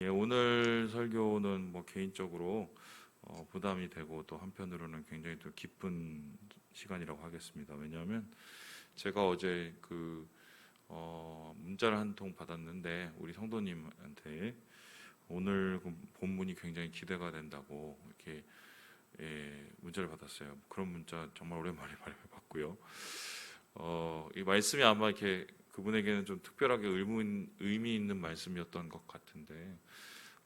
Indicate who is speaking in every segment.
Speaker 1: 예, 오늘 설교는 뭐 개인적으로 어, 부담이 되고 또 한편으로는 굉장히 또 기쁜 시간이라고 하겠습니다. 왜냐하면 제가 어제 그 어, 문자를 한 통 받았는데 우리 성도님한테 오늘 그 본문이 굉장히 기대가 된다고 이렇게 예, 문자를 받았어요. 그런 문자 정말 오랜만에 받고요. 어, 이 말씀이 아마 이렇게 그분에게는 좀 특별하게 의미, 의미 있는 말씀이었던 것 같은데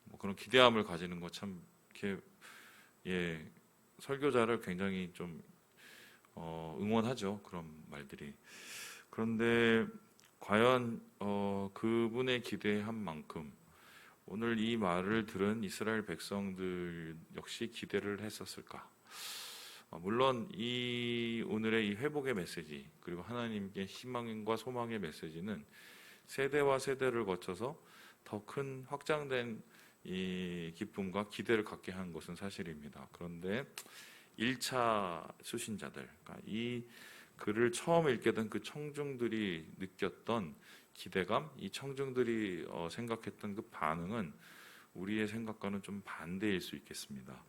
Speaker 1: 뭐 그런 기대함을 가지는 것참 이렇게 예 설교자를 굉장히 좀 어, 응원하죠 그런 말들이 그런데 과연 어, 그분의 기대한 만큼 오늘 이 말을 들은 이스라엘 백성들 역시 기대를 했었을까? 어, 물론 이 오늘의 이 회복의 메시지 그리고 하나님께 희망과 소망의 메시지는 세대와 세대를 거쳐서 더 큰 확장된 이 기쁨과 기대를 갖게 한 것은 사실입니다. 그런데 1차 수신자들, 그러니까 이 글을 처음 읽게 된 그 청중들이 느꼈던 기대감, 이 청중들이 어, 생각했던 그 반응은 우리의 생각과는 좀 반대일 수 있겠습니다.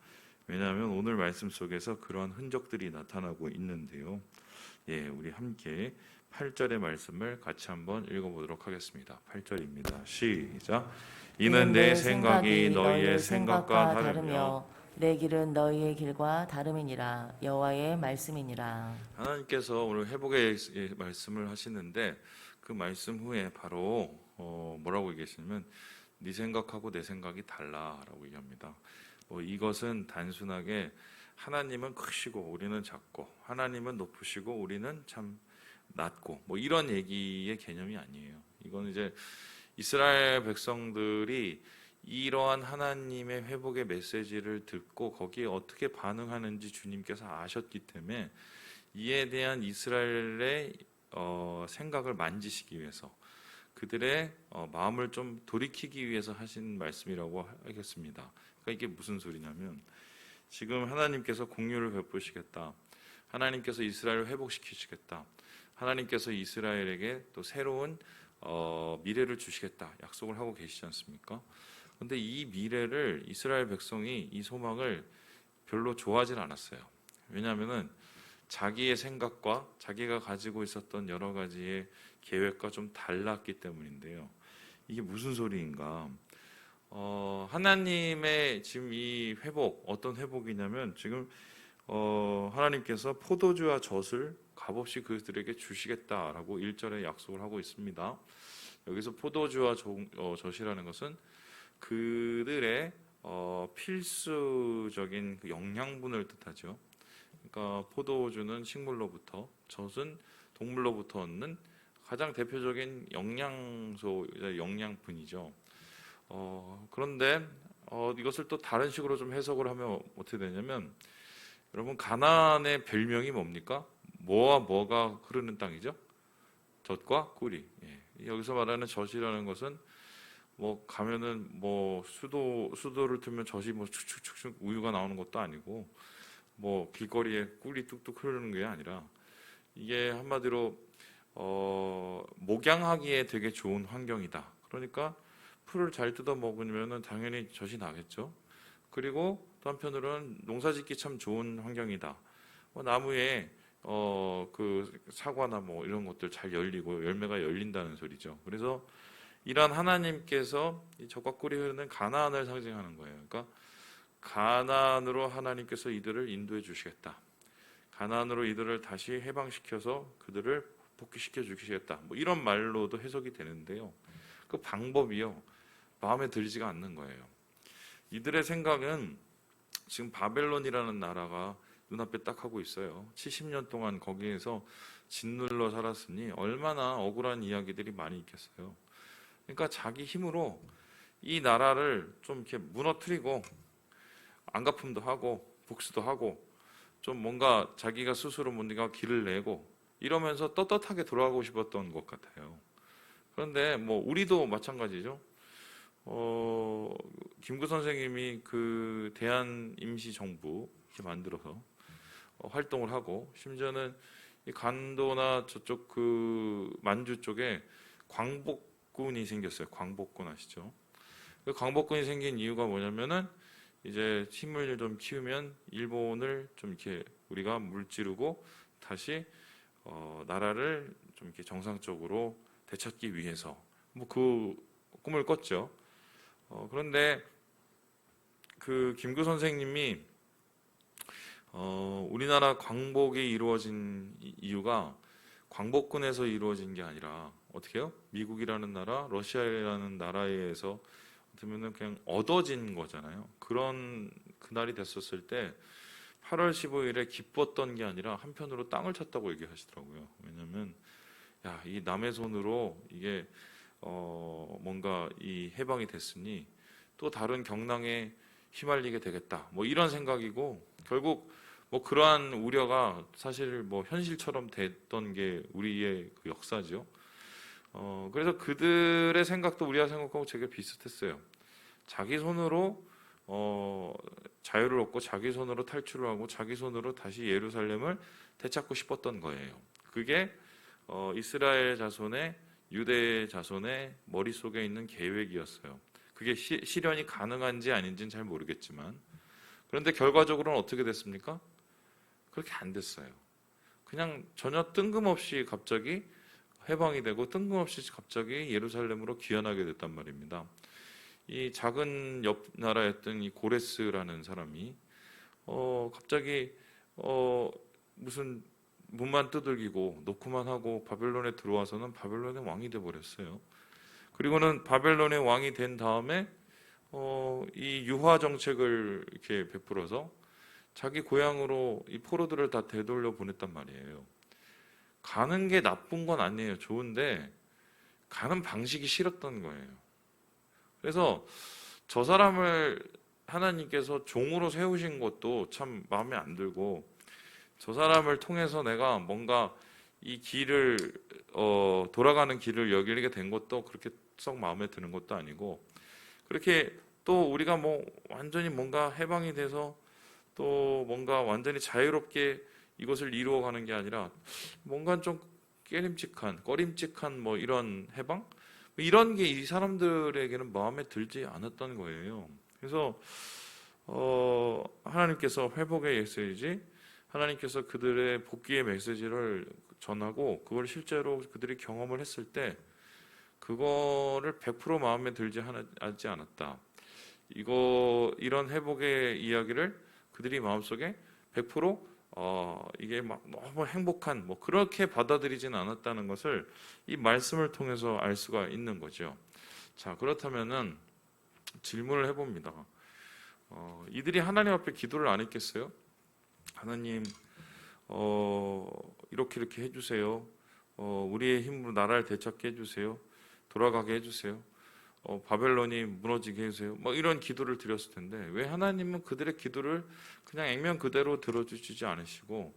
Speaker 1: 왜냐하면 오늘 말씀 속에서 그러한 흔적들이 나타나고 있는데요. 예, 우리 함께 8절의 말씀을 같이 한번 읽어보도록 하겠습니다. 8절입니다. 시작. 이는 내 생각이 너희의 생각과 다르며
Speaker 2: 내 길은 너희의 길과 다름이니라 여호와의 말씀이니라
Speaker 1: 하나님께서 오늘 회복의 말씀을 하시는데 그 말씀 후에 바로 어, 뭐라고 얘기하시냐면 네 생각하고 내 생각이 달라라고 얘기합니다. 뭐 이것은 단순하게 하나님은 크시고 우리는 작고 하나님은 높으시고 우리는 참 낮고 뭐 이런 얘기의 개념이 아니에요. 이건 이제 이스라엘 백성들이 이러한 하나님의 회복의 메시지를 듣고 거기에 어떻게 반응하는지 주님께서 아셨기 때문에 이에 대한 이스라엘의 어, 생각을 만지시기 위해서 그들의 어, 마음을 좀 돌이키기 위해서 하신 말씀이라고 하겠습니다. 그러니까 이게 무슨 소리냐면 지금 하나님께서 공유를 베푸시겠다. 하나님께서 이스라엘을 회복시키시겠다. 하나님께서 이스라엘에게 또 새로운 어, 미래를 주시겠다 약속을 하고 계시지 않습니까? 그런데 이 미래를 이스라엘 백성이 이 소망을 별로 좋아하진 않았어요. 왜냐하면은 자기의 생각과 자기가 가지고 있었던 여러 가지의 계획과 좀 달랐기 때문인데요. 이게 무슨 소리인가? 어, 하나님의 지금 이 회복 어떤 회복이냐면 지금 어, 하나님께서 포도주와 젖을 값없이 그들에게 주시겠다라고 1절에 약속을 하고 있습니다. 여기서 포도주와 조, 어, 젖이라는 것은 그들의 어, 필수적인 그 영양분을 뜻하죠. 그러니까 포도주는 식물로부터, 젖은 동물로부터 얻는 가장 대표적인 영양소, 영양분이죠. 어, 그런데 어, 이것을 또 다른 식으로 좀 해석을 하면 어떻게 되냐면 여러분 가나안의 별명이 뭡니까? 뭐와 뭐가 흐르는 땅이죠? 젖과 꿀이. 예. 여기서 말하는 젖이라는 것은 뭐 가면은 뭐 수도 수도를 틀면 젖이 뭐 축축축축 우유가 나오는 것도 아니고 뭐 길거리에 꿀이 뚝뚝 흐르는 게 아니라 이게 한마디로 어 목양하기에 되게 좋은 환경이다. 그러니까 풀을 잘 뜯어 먹으면은 당연히 젖이 나겠죠. 그리고 또 한편으로는 농사짓기 참 좋은 환경이다. 뭐 나무에 어 그 사과나 뭐 이런 것들 잘 열리고 열매가 열린다는 소리죠. 그래서 이러한 하나님께서 이 젖과 꿀이 흐르는 가나안을 상징하는 거예요. 그러니까 가나안으로 하나님께서 이들을 인도해 주시겠다. 가나안으로 이들을 다시 해방시켜서 그들을 복귀시켜 주시겠다. 뭐 이런 말로도 해석이 되는데요. 그 방법이요. 마음에 들지가 않는 거예요. 이들의 생각은 지금 바벨론이라는 나라가 눈앞에 딱 하고 있어요. 70년 동안 거기에서 짓눌러 살았으니 얼마나 억울한 이야기들이 많이 있겠어요. 그러니까 자기 힘으로 이 나라를 좀 이렇게 무너뜨리고 안갚음도 하고 복수도 하고 좀 뭔가 자기가 스스로 뭔가 길을 내고 이러면서 떳떳하게 돌아가고 싶었던 것 같아요. 그런데 뭐 우리도 마찬가지죠. 어, 김구 선생님이 그 대한 임시 정부 이렇게 만들어서 어, 활동을 하고 심지어는 이 간도나 저쪽 그 만주 쪽에 광복군이 생겼어요. 광복군 아시죠? 그 광복군이 생긴 이유가 뭐냐면은 이제 힘을 좀 키우면 일본을 좀 이렇게 우리가 물지르고 다시 어, 나라를 좀 이렇게 정상적으로 되찾기 위해서 뭐 그 꿈을 꿨죠. 어, 그런데 그 김구 선생님이 어, 우리나라 광복이 이루어진 이- 이유가 광복군에서 이루어진 게 아니라 어떻게 해요? 미국이라는 나라, 러시아라는 나라에 의해서 어쩌면은 그냥 얻어진 거잖아요. 그런 그날이 됐었을 때 8월 15일에 기뻤던 게 아니라 한편으로 땅을 쳤다고 얘기하시더라고요. 왜냐하면 야, 이 남의 손으로 이게 어, 뭔가 이 해방이 됐으니 또 다른 경랑에 휘말리게 되겠다. 뭐 이런 생각이고 결국 뭐 그러한 우려가 사실 뭐 현실처럼 됐던 게 우리의 그 역사죠. 어, 그래서 그들의 생각도 우리가 생각하고 되게 비슷했어요. 자기 손으로 어, 자유를 얻고 자기 손으로 탈출을 하고 자기 손으로 다시 예루살렘을 되찾고 싶었던 거예요. 그게 어, 이스라엘 자손의 유대 자손의 머릿속에 있는 계획이었어요. 그게 시, 실현이 가능한지 아닌지는 잘 모르겠지만 그런데 결과적으로는 어떻게 됐습니까? 그렇게 안 됐어요. 그냥 전혀 뜬금없이 갑자기 해방이 되고 뜬금없이 갑자기 예루살렘으로 귀환하게 됐단 말입니다. 이 작은 옆 나라였던 이 고레스라는 사람이 어 갑자기 어 무슨 문만 두들기고 놓고만 하고 바벨론에 들어와서는 바벨론의 왕이 돼 버렸어요. 그리고는 바벨론의 왕이 된 다음에 어 이 유화 정책을 이렇게 베풀어서 자기 고향으로 이 포로들을 다 되돌려 보냈단 말이에요. 가는 게 나쁜 건 아니에요. 좋은데 가는 방식이 싫었던 거예요. 그래서 저 사람을 하나님께서 종으로 세우신 것도 참 마음에 안 들고 저 사람을 통해서 내가 뭔가 이 길을 어, 돌아가는 길을 열리게 된 것도 그렇게 썩 마음에 드는 것도 아니고 그렇게 또 우리가 뭐 완전히 뭔가 해방이 돼서 또 뭔가 완전히 자유롭게 이것을 이루어가는 게 아니라 뭔가 좀 깨림칙한, 꺼림칙한 뭐 이런 해방 뭐 이런 게 이 사람들에게는 마음에 들지 않았던 거예요. 그래서 어, 하나님께서 회복의 메시지, 하나님께서 그들의 복귀의 메시지를 전하고 그걸 실제로 그들이 경험을 했을 때 그거를 100% 마음에 들지 하지 않았다. 이거 이런 회복의 이야기를 그들이 마음속에 100% 어, 이게 막 너무 행복한 뭐 그렇게 받아들이지는 않았다는 것을 이 말씀을 통해서 알 수가 있는 거죠. 자 그렇다면은 질문을 해봅니다. 어, 이들이 하나님 앞에 기도를 안 했겠어요? 하나님 어, 이렇게 이렇게 해주세요. 어, 우리의 힘으로 나라를 되찾게 해주세요. 돌아가게 해주세요. 어, 바벨론이 무너지게 해주세요. 뭐 이런 기도를 드렸을 텐데 왜 하나님은 그들의 기도를 그냥 액면 그대로 들어주시지 않으시고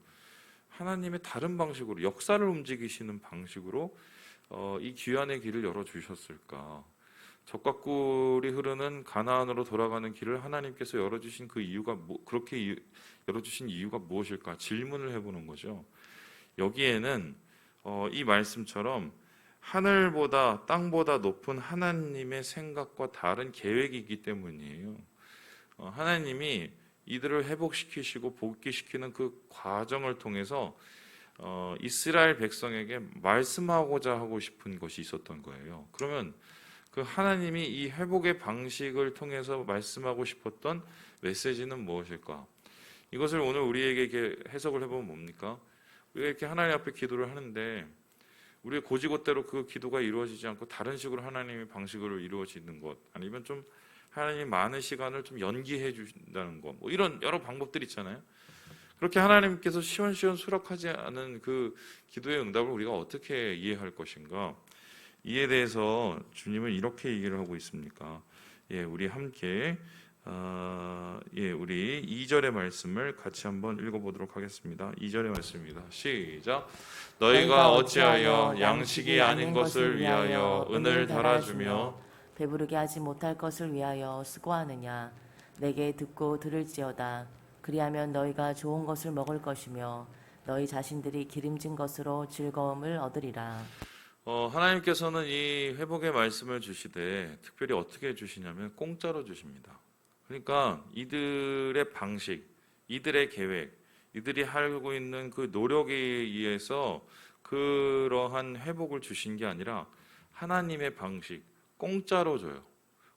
Speaker 1: 하나님의 다른 방식으로 역사를 움직이시는 방식으로 어, 이 귀환의 길을 열어 주셨을까? 적과 꿀이 흐르는 가나안으로 돌아가는 길을 하나님께서 열어 주신 그 이유가 뭐, 그렇게 이- 열어 주신 이유가 무엇일까? 질문을 해보는 거죠. 여기에는 어, 이 말씀처럼 하늘보다 땅보다 높은 하나님의 생각과 다른 계획이기 때문이에요. 어, 하나님이 이들을 회복시키시고 복귀시키는 그 과정을 통해서 어, 이스라엘 백성에게 말씀하고자 하고 싶은 것이 있었던 거예요. 그러면 그 하나님이 이 회복의 방식을 통해서 말씀하고 싶었던 메시지는 무엇일까? 이것을 오늘 우리에게 해석을 해보면 뭡니까? 우리가 이렇게 하나님 앞에 기도를 하는데 우리의 고지고대로 그 기도가 이루어지지 않고 다른 식으로 하나님의 방식으로 이루어지는 것 아니면 좀 하나님 많은 시간을 좀 연기해 주신다는 것, 뭐 이런 여러 방법들이 있잖아요. 그렇게 하나님께서 시원시원 수락하지 않은 그 기도의 응답을 우리가 어떻게 이해할 것인가? 이에 대해서 주님은 이렇게 얘기를 하고 있습니까? 예, 우리 함께 어, 예, 우리 2절의 말씀을 같이 한번 읽어보도록 하겠습니다. 2절의 말씀입니다. 시작. 너희가 어찌하여 양식이 아닌 것을 위하여 은을 달아주며
Speaker 2: 배부르게 하지 못할 것을 위하여 수고하느냐 내게 듣고 들을지어다 그리하면 너희가 좋은 것을 먹을 것이며 너희 자신들이 기름진 것으로 즐거움을 얻으리라
Speaker 1: 어, 하나님께서는 이 회복의 말씀을 주시되 특별히 어떻게 주시냐면 공짜로 주십니다. 그러니까 이들의 방식, 이들의 계획, 이들이 하고 있는 그 노력에 의해서 그러한 회복을 주신 게 아니라 하나님의 방식, 공짜로 줘요.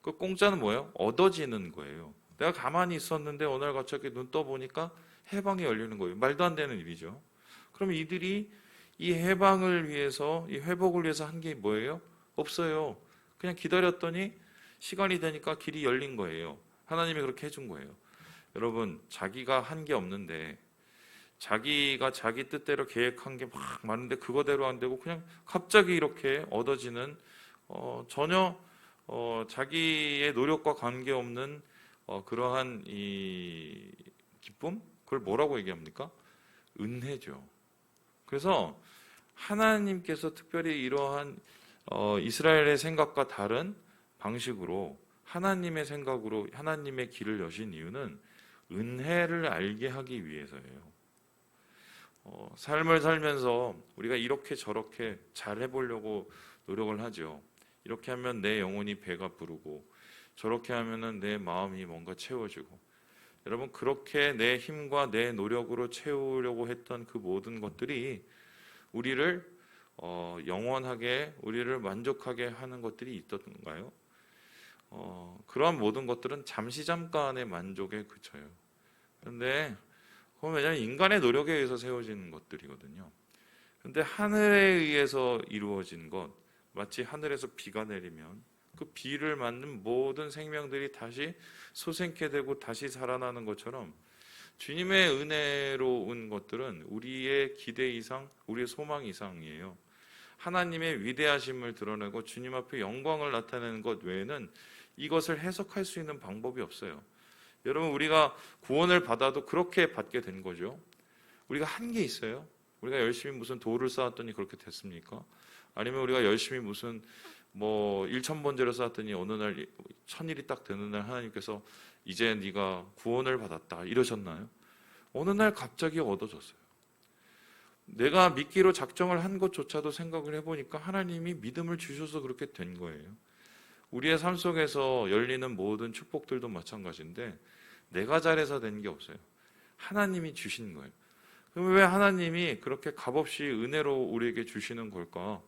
Speaker 1: 그 공짜는 뭐예요? 얻어지는 거예요. 내가 가만히 있었는데 날 갑자기 눈 떠보니까 해방이 열리는 거예요. 말도 안 되는 일이죠. 그럼 이들이 이 해방을 위해서, 이 회복을 위해서 한 게 뭐예요? 없어요. 그냥 기다렸더니 시간이 되니까 길이 열린 거예요. 하나님이 그렇게 해준 거예요. 여러분, 자기가 한 게 없는데, 자기가 자기 뜻대로 계획한 게 막 많은데 그거대로 안 되고 그냥 갑자기 이렇게 얻어지는 어, 전혀 어, 자기의 노력과 관계없는 어, 그러한 이 기쁨 그걸 뭐라고 얘기합니까? 은혜죠. 그래서 하나님께서 특별히 이러한 어, 이스라엘의 생각과 다른 방식으로 하나님의 생각으로 하나님의 길을 여신 이유는 은혜를 알게 하기 위해서예요. 어, 삶을 살면서 우리가 이렇게 저렇게 잘 해보려고 노력을 하죠. 이렇게 하면 내 영혼이 배가 부르고 저렇게 하면은 내 마음이 뭔가 채워지고 여러분 그렇게 내 힘과 내 노력으로 채우려고 했던 그 모든 것들이 우리를 어, 영원하게 우리를 만족하게 하는 것들이 있던가요? 어, 그러한 모든 것들은 잠시 잠깐의 만족에 그쳐요. 그런데 그건 왜냐하면 인간의 노력에 의해서 세워진 것들이거든요. 그런데 하늘에 의해서 이루어진 것, 마치 하늘에서 비가 내리면 그 비를 맞는 모든 생명들이 다시 소생케 되고 다시 살아나는 것처럼 주님의 은혜로 온 것들은 우리의 기대 이상, 우리의 소망 이상이에요. 하나님의 위대하심을 드러내고 주님 앞에 영광을 나타내는 것 외에는 이것을 해석할 수 있는 방법이 없어요. 여러분 우리가 구원을 받아도 그렇게 받게 된 거죠. 우리가 한 게 있어요. 우리가 열심히 무슨 도를 쌓았더니 그렇게 됐습니까? 아니면 우리가 열심히 무슨 뭐 일천 번제를 쌓았더니 어느 날 천일이 딱 되는 날 하나님께서 이제 네가 구원을 받았다 이러셨나요? 어느 날 갑자기 얻어졌어요. 내가 믿기로 작정을 한 것조차도 생각을 해보니까 하나님이 믿음을 주셔서 그렇게 된 거예요. 우리의 삶 속에서 열리는 모든 축복들도 마찬가지인데 내가 잘해서 된 게 없어요. 하나님이 주신 거예요. 그럼 왜 하나님이 그렇게 값없이 은혜로 우리에게 주시는 걸까?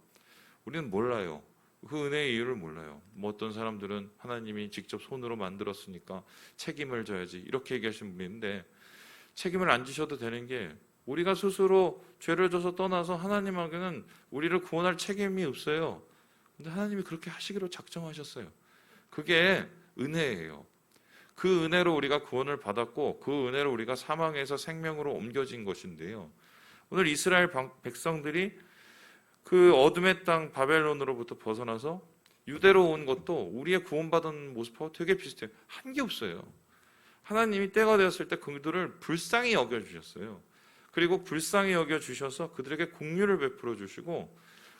Speaker 1: 우리는 몰라요. 그 은혜의 이유를 몰라요. 뭐 어떤 사람들은 하나님이 직접 손으로 만들었으니까 책임을 져야지 이렇게 얘기하시는 있는데 책임을 안 지셔도 되는 게 우리가 스스로 죄를 져서 떠나서 하나님에게는 우리를 구원할 책임이 없어요. 근데 하나님이 그렇게 하시기로 작정하셨어요. 그게 은혜예요. 그 은혜로 우리가 구원을 받았고 그 은혜로 우리가 사망에서 생명으로 옮겨진 것인데요. 오늘 이스라엘 방- 백성들이 그 어둠의 땅 바벨론으로부터 벗어나서 유대로 온 것도 우리의 구원받은 모습하고 되게 비슷해요. 한 게 없어요. 하나님이 때가 되었을 때 그들을 불쌍히 여겨 주셨어요. 그리고 불쌍히 여겨 주셔서 그들에게 공유를 베풀어 주시고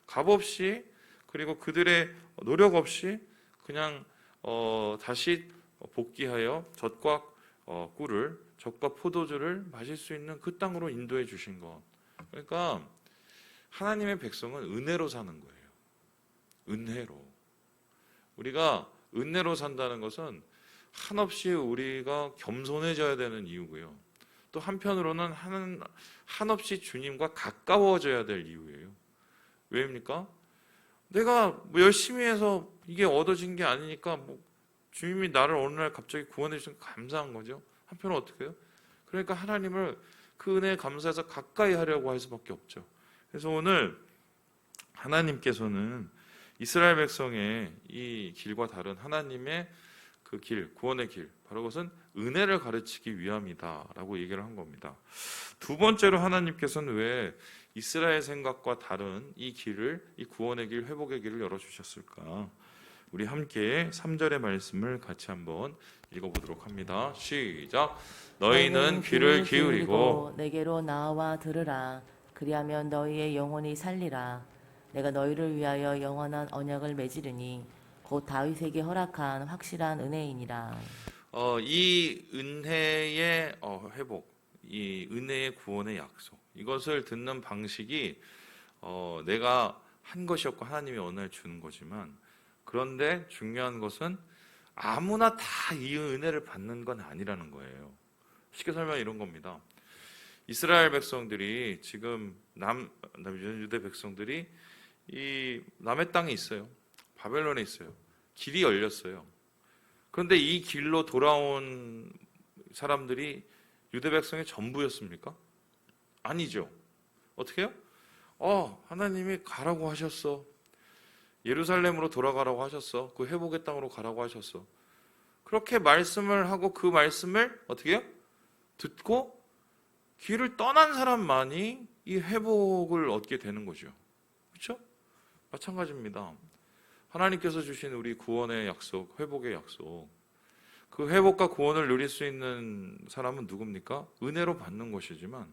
Speaker 1: 값없이 그리고 그들의 노력 없이 그냥 어, 다시 복귀하여 젖과 어, 꿀을 젖과 포도주를 마실 수 있는 그 땅으로 인도해 주신 것. 그러니까 하나님의 백성은 은혜로 사는 거예요. 은혜로. 우리가 은혜로 산다는 것은 한없이 우리가 겸손해져야 되는 이유고요. 또 한편으로는 한, 한없이 주님과 가까워져야 될 이유예요. 왜입니까? 내가 뭐 열심히 해서 이게 얻어진 게 아니니까 뭐 주님이 나를 어느 날 갑자기 구원해 주신 감사한 거죠. 한편은 어떻게 해요? 그러니까 하나님을 그 은혜에 감사해서 가까이 하려고 할 수밖에 없죠. 그래서 오늘 하나님께서는 이스라엘 백성의 이 길과 다른 하나님의 그 길, 구원의 길, 바로 그것은 은혜를 가르치기 위함이다라고 얘기를 한 겁니다. 두 번째로 하나님께서는 왜 이스라엘 생각과 다른 이 길을, 이 구원의 길, 회복의 길을 열어주셨을까? 우리 함께 3절의 말씀을 같이 한번 읽어보도록 합니다. 시작. 너희는 귀를 기울이고
Speaker 2: 내게로 나와 들으라. 그리하면 너희의 영혼이 살리라. 내가 너희를 위하여 영원한 언약을 맺으리니 곧 다윗에게 허락한 확실한 은혜이니라.
Speaker 1: 어, 이 은혜의 어, 회복, 이 은혜의 구원의 약속, 이것을 듣는 방식이 어, 내가 한 것이었고 하나님이 날 주는 거지만 그런데 중요한 것은 아무나 다 이 은혜를 받는 건 아니라는 거예요. 쉽게 설명 이런 겁니다. 이스라엘 백성들이 지금 남 유대 백성들이 이 남의 땅에 있어요. 바벨론에 있어요. 길이 열렸어요. 그런데 이 길로 돌아온 사람들이 유대 백성의 전부였습니까? 아니죠. 어떻게 해요? 어, 하나님이 가라고 하셨어. 예루살렘으로 돌아가라고 하셨어. 그 회복의 땅으로 가라고 하셨어. 그렇게 말씀을 하고 그 말씀을 어떻게 해요? 듣고 길을 떠난 사람만이 이 회복을 얻게 되는 거죠. 그렇죠? 마찬가지입니다. 하나님께서 주신 우리 구원의 약속, 회복의 약속. 그 회복과 구원을 누릴 수 있는 사람은 누굽니까? 은혜로 받는 것이지만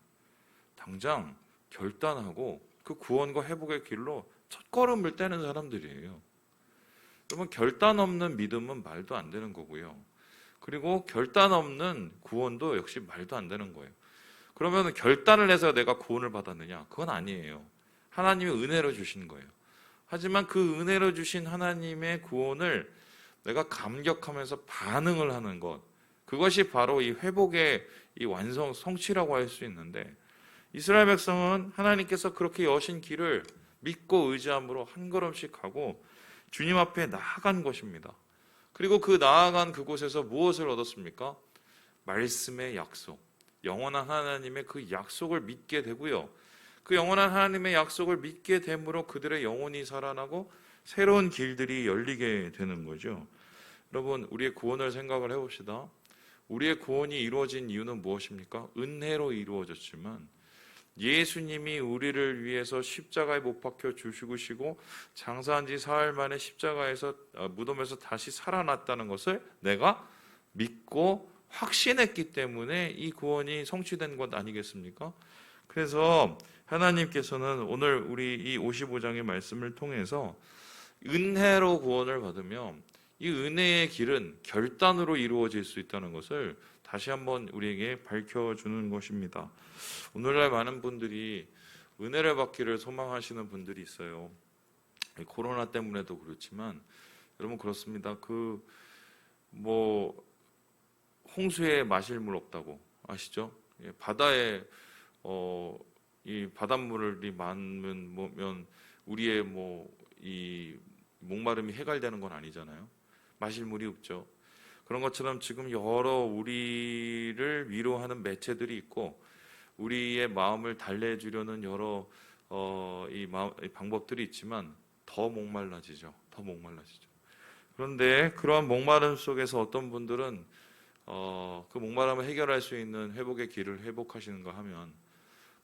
Speaker 1: 당장 결단하고 그 구원과 회복의 길로 첫 걸음을 떼는 사람들이에요. 그러면 결단 없는 믿음은 말도 안 되는 거고요. 그리고 결단 없는 구원도 역시 말도 안 되는 거예요. 그러면 결단을 해서 내가 구원을 받았느냐? 그건 아니에요. 하나님이 은혜로 주신 거예요. 하지만 그 은혜로 주신 하나님의 구원을 내가 감격하면서 반응을 하는 것. 그것이 바로 이 회복의 이 완성, 성취라고 할 수 있는데 이스라엘 백성은 하나님께서 그렇게 여신 길을 믿고 의지함으로 한 걸음씩 가고 주님 앞에 나아간 것입니다. 그리고 그 나아간 그곳에서 무엇을 얻었습니까? 말씀의 약속, 영원한 하나님의 그 약속을 믿게 되고요. 그 영원한 하나님의 약속을 믿게 됨으로 그들의 영혼이 살아나고 새로운 길들이 열리게 되는 거죠. 여러분, 우리의 구원을 생각을 해봅시다. 우리의 구원이 이루어진 이유는 무엇입니까? 은혜로 이루어졌지만 예수님이 우리를 위해서 십자가에 못 박혀 주시고 장사한 지 사흘 만에 십자가에서 어, 무덤에서 다시 살아났다는 것을 내가 믿고 확신했기 때문에 이 구원이 성취된 것 아니겠습니까? 그래서 하나님께서는 오늘 우리 이 55장의 말씀을 통해서 은혜로 구원을 받으면 이 은혜의 길은 결단으로 이루어질 수 있다는 것을 다시 한번 우리에게 밝혀주는 것입니다. 오늘날 많은 분들이 은혜를 받기를 소망하시는 분들이 있어요. 코로나 때문에도 그렇지만 여러분 그렇습니다. 그 뭐 홍수에 마실 물 없다고 아시죠? 예, 바다에 어, 이 바닷물이 많으면 우리의 뭐 이 목마름이 해갈되는 건 아니잖아요. 마실 물이 없죠. 그런 것처럼 지금 여러 우리를 위로하는 매체들이 있고 우리의 마음을 달래주려는 여러 어, 이, 마, 이 방법들이 있지만 더 목말라지죠. 더 목말라지죠. 그런데 그러한 목마름 속에서 어떤 분들은 어, 그 목마름을 해결할 수 있는 회복의 길을 회복하시는가 하면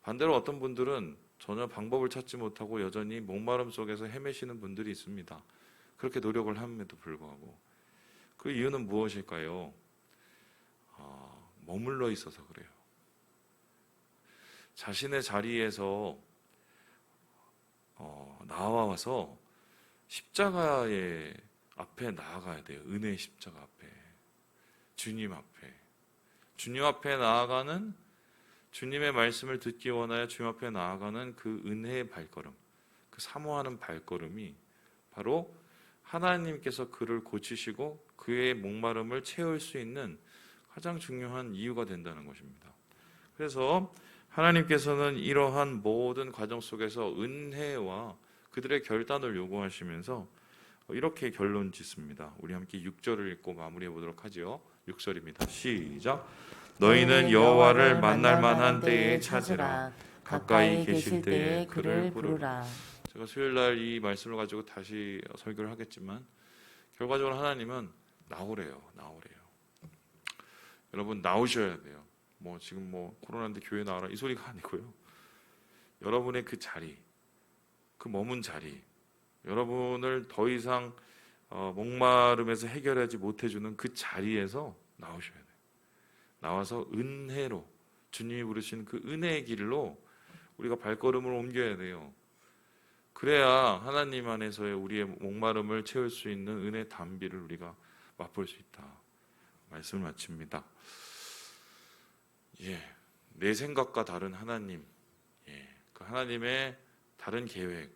Speaker 1: 반대로 어떤 분들은 전혀 방법을 찾지 못하고 여전히 목마름 속에서 헤매시는 분들이 있습니다. 그렇게 노력을 함에도 불구하고 그 이유는 무엇일까요? 어, 머물러 있어서 그래요. 자신의 자리에서 어, 나와서 십자가의 앞에 나아가야 돼요. 은혜의 십자가 앞에. 주님 앞에. 주님 앞에 나아가는 주님의 말씀을 듣기 원하여 주님 앞에 나아가는 그 은혜의 발걸음, 그 사모하는 발걸음이 바로 하나님께서 그를 고치시고 그의 목마름을 채울 수 있는 가장 중요한 이유가 된다는 것입니다. 그래서 하나님께서는 이러한 모든 과정 속에서 은혜와 그들의 결단을 요구하시면서 이렇게 결론 짓습니다. 우리 함께 6절을 읽고 마무리해 보도록 하지요. 6절입니다. 시작. 너희는 여호와를 만날 만한 때에 찾으라. 가까이 계실 때에 그를 부르라. 제가 수요일 날 이 말씀을 가지고 다시 설교를 하겠지만 결과적으로 하나님은 나오래요. 나오래요. 여러분 나오셔야 돼요. 뭐 지금 뭐 코로나인데 교회 나와라 이 소리가 아니고요. 여러분의 그 자리, 그 머문 자리, 여러분을 더 이상 어, 목마름에서 해결하지 못해주는 그 자리에서 나오셔야 돼요. 나와서 은혜로 주님이 부르신 그 은혜의 길로 우리가 발걸음을 옮겨야 돼요. 그래야 하나님 안에서의 우리의 목마름을 채울 수 있는 은혜 담비를 우리가 맛볼 수 있다. 말씀을 마칩니다. 예, 내 생각과 다른 하나님, 예, 그 하나님의 다른 계획,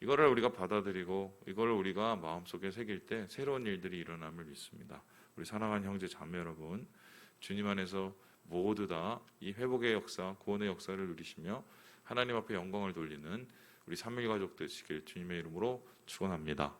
Speaker 1: 이거를 우리가 받아들이고 이걸 우리가 마음속에 새길 때 새로운 일들이 일어남을 믿습니다. 우리 사랑하는 형제 자매 여러분, 주님 안에서 모두 다 이 회복의 역사, 구원의 역사를 누리시며 하나님 앞에 영광을 돌리는 우리 삼일 가족 되시길 주님의 이름으로 축원합니다.